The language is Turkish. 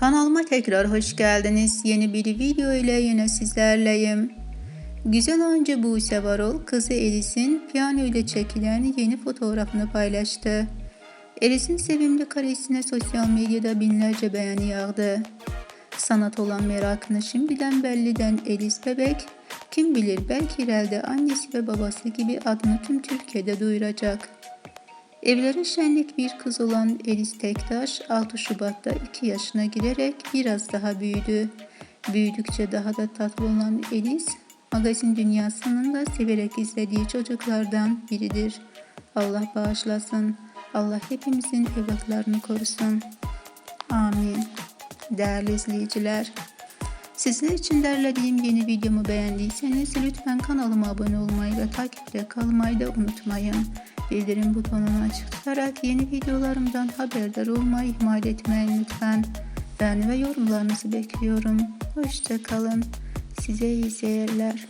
Kanalıma tekrar hoş geldiniz. Yeni bir video ile yine sizlerleyim. Güzel oyuncu Buse Varol, kızı Elis'in piyano ile çekilen yeni fotoğrafını paylaştı. Elis'in sevimli karesine sosyal medyada binlerce beğeni yağdı. Sanat olan merakını şimdiden belliden Elis Bebek, kim bilir belki ileride annesi ve babası gibi adını tüm Türkiye'de duyuracak. Evlere şenlik bir kız olan Elis Tektaş 6 Şubat'ta 2 yaşına girerek biraz daha büyüdü. Büyüdükçe daha da tatlı olan Elis, magazin dünyasının da severek izlediği çocuklardan biridir. Allah bağışlasın. Allah hepimizin evlatlarını korusun. Amin. Değerli izleyiciler, Sizler için derlediğim yeni videomu beğendiyseniz lütfen kanalıma abone olmayı ve takipte kalmayı da unutmayın. Bildirim butonunu açık tutarak yeni videolarımdan haberdar olmayı ihmal etmeyin lütfen. Beğeni ve yorumlarınızı bekliyorum. Hoşçakalın. Size iyi seyirler.